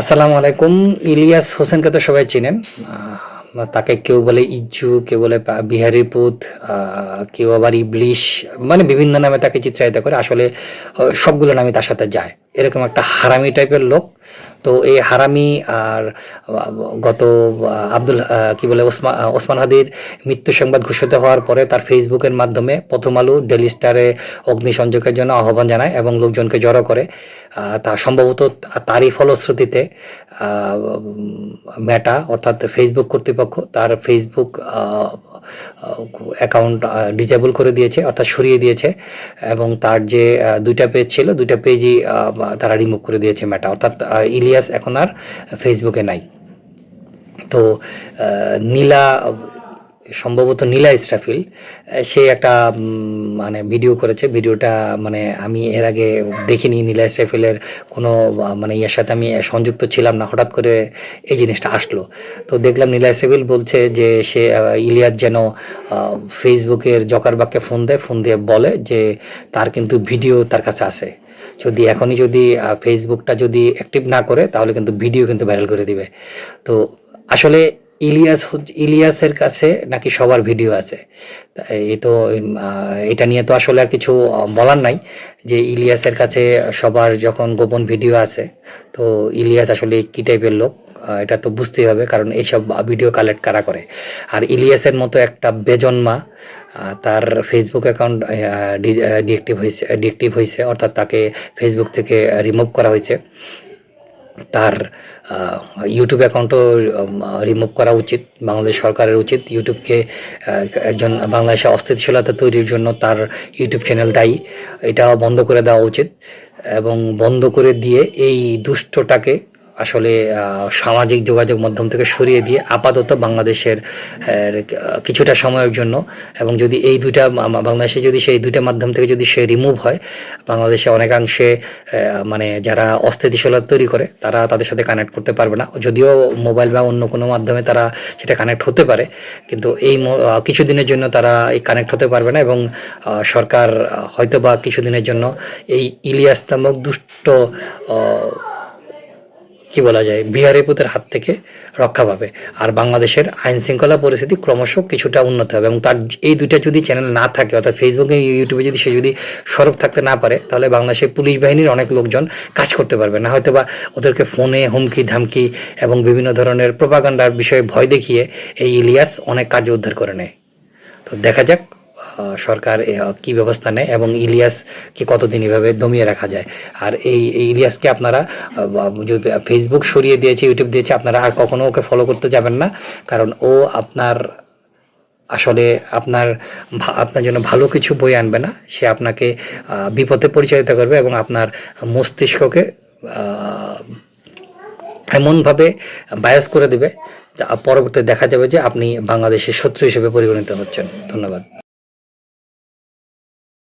আসসালামু আলাইকুম। ইলিয়াস হোসেনকে তো সবাই চিনেন। তাকে কেউ বলে ইজ্জু, কেউ বলে বিহারী পুত কেউ আবার ইবলিশ মানে বিভিন্ন নামে তাকে চিত্রায়িত করে। আসলে সবগুলো নামে তার সাথে যায়। এরকম একটা হারামি টাইপের লোক। তো এই হারামি আর, গত, আব্দুল কি বলে ওসমান ওসমান হাদির মৃত্যু সংবাদ ঘোষিত হওয়ার পরে তার ফেসবুকের মাধ্যমে প্রথম আলো ডেলি স্টারে অগ্নিসংযোগের জন্য আহ্বান জানায় এবং লোকজনকে জড়ো করে। তা সম্ভবত তারই ফলশ্রুতিতে মেটা অর্থাৎ ফেসবুক কর্তৃপক্ষ, তার ফেসবুক অ্যাকাউন্ট ডিজেবল করে দিয়েছে, অর্থাৎ সরিয়ে দিয়েছে, এবং তার যে দুইটা পেজ ছিল, দুইটা পেজই তারা রিমুভ করে দিয়েছে ম্যাটা অর্থাৎ ইলিয়াস এখন আর ফেসবুকে নাই। তো নীলা সম্ভবত নীলা ইসরাফিল, সে একটা মানে ভিডিও করেছে। ভিডিওটা মানে আমি এর আগে দেখিনি নীলা ইসরাফিলের কোনো মানে ইয়ের সাথে আমি সংযুক্ত ছিলাম না। হঠাৎ করে এই জিনিসটা আসলো। তো দেখলাম নীলা ইসরাফিল বলছে যে সে ইলিয়াস যেন ফেসবুকের জকারবাগকে ফোন দেয়, ফোন দিয়ে বলে যে তার কিন্তু ভিডিও তার কাছে আছে। যদি এখনই যদি ফেসবুকটা যদি অ্যাক্টিভ না করে, তাহলে কিন্তু ভিডিও কিন্তু ভাইরাল করে দিবে। তো আসলে ইলিয়াস ইলিয়াসের কাছে নাকি সবার ভিডিও আছে। এই তো এটা নিয়ে তো আসলে আর কিছু বলার নাই যে ইলিয়াসের কাছে সবার যখন গোপন ভিডিও আছে, তো ইলিয়াস আসলে কি টাইপের লোক? এটা তো বুঝতেই হবে, কারণ এইসব ভিডিও কালেক্ট কারা করে? আর ইলিয়াসের মতো একটা বেজন্মা তার ফেসবুক অ্যাকাউন্ট ডিএক্টিভ হয়েছে ডিএক্টিভ হয়েছে অর্থাৎ তাকে ফেসবুক থেকে রিমুভ করা হয়েছে তার ইউটিউব অ্যাকাউন্টও রিমুভ করা উচিত, বাংলাদেশ সরকারের উচিত। ইউটিউবকে একজন বাংলাদেশের অস্থিতিশীলতা তৈরির জন্য তার ইউটিউব চ্যানেল দায়ী। এটা বন্ধ করে দেওয়া উচিত এবং বন্ধ করে দিয়ে এই দুষ্টটাকে আসলে সামাজিক যোগাযোগ মাধ্যম থেকে সরিয়ে দিয়ে আপাতত বাংলাদেশের কিছুটা সময়ের জন্য এবং যদি এই মা- বাংলাদেশে যদি সেই দুইটা মাধ্যম থেকে যদি সে রিমুভ হয়, বাংলাদেশে অনেকাংশে মানে যারা অস্থিতিশীলতা তৈরি করে, তারা তাদের সাথে কানেক্ট করতে পারবে না। যদিও মোবাইল বা অন্য কোনো মাধ্যমে তারা সেটা কানেক্ট হতে পারে, কিন্তু এই কিছুদিনের জন্য তারা এই কানেক্ট হতে পারবে না এবং সরকার হয়তো বা কিছুদিনের জন্য এই ইলিয়াস নামক দুষ্ট কি বলা যায় বিহারি পুতের হাত থেকে রক্ষা পাবে। আর বাংলাদেশের আইন শৃঙ্খলা পরিস্থিতি ক্রমশ কিছুটা উন্নত হবে এবং তার এই দুইটা যদি চ্যানেল না থাকে, অর্থাৎ ফেসবুকে ইউটিউবে যদি সে যদি সরব থাকতে না পারে, তাহলে বাংলাদেশের পুলিশ বাহিনীর অনেক লোকজন কাজ করতে পারবে না। হয়তো বা ওদেরকে ফোনে হুমকি ধামকি এবং বিভিন্ন ধরনের প্রপাগান্ডার বিষয়ে ভয় দেখিয়ে এই ইলিয়াস অনেক কাজ উদ্ধার করে নেয়। তো দেখা যাক সরকার কি ব্যবস্থা নেয় এবং ইলিয়াসকে কতদিন এভাবে দমিয়ে রাখা যায়? আর এই ইলিয়াসকে আপনারা ফেসবুক সরিয়ে দিয়েছে ইউটিউব দিয়েছে, আপনারা আর কখনো ওকে ফলো করতে যাবেন না। কারণ ও আপনার আসলে আপনার আপনার জন্য ভালো কিছু বই আনবে না। সে আপনাকে বিপদে পরিচালিত করবে এবং আপনার মস্তিষ্ককে এমনভাবে বায়াস করে দেবে। যা পরবর্তীতে দেখা যাবে যে আপনি বাংলাদেশের শত্রু হিসেবে পরিগণিত হচ্ছেন। ধন্যবাদ।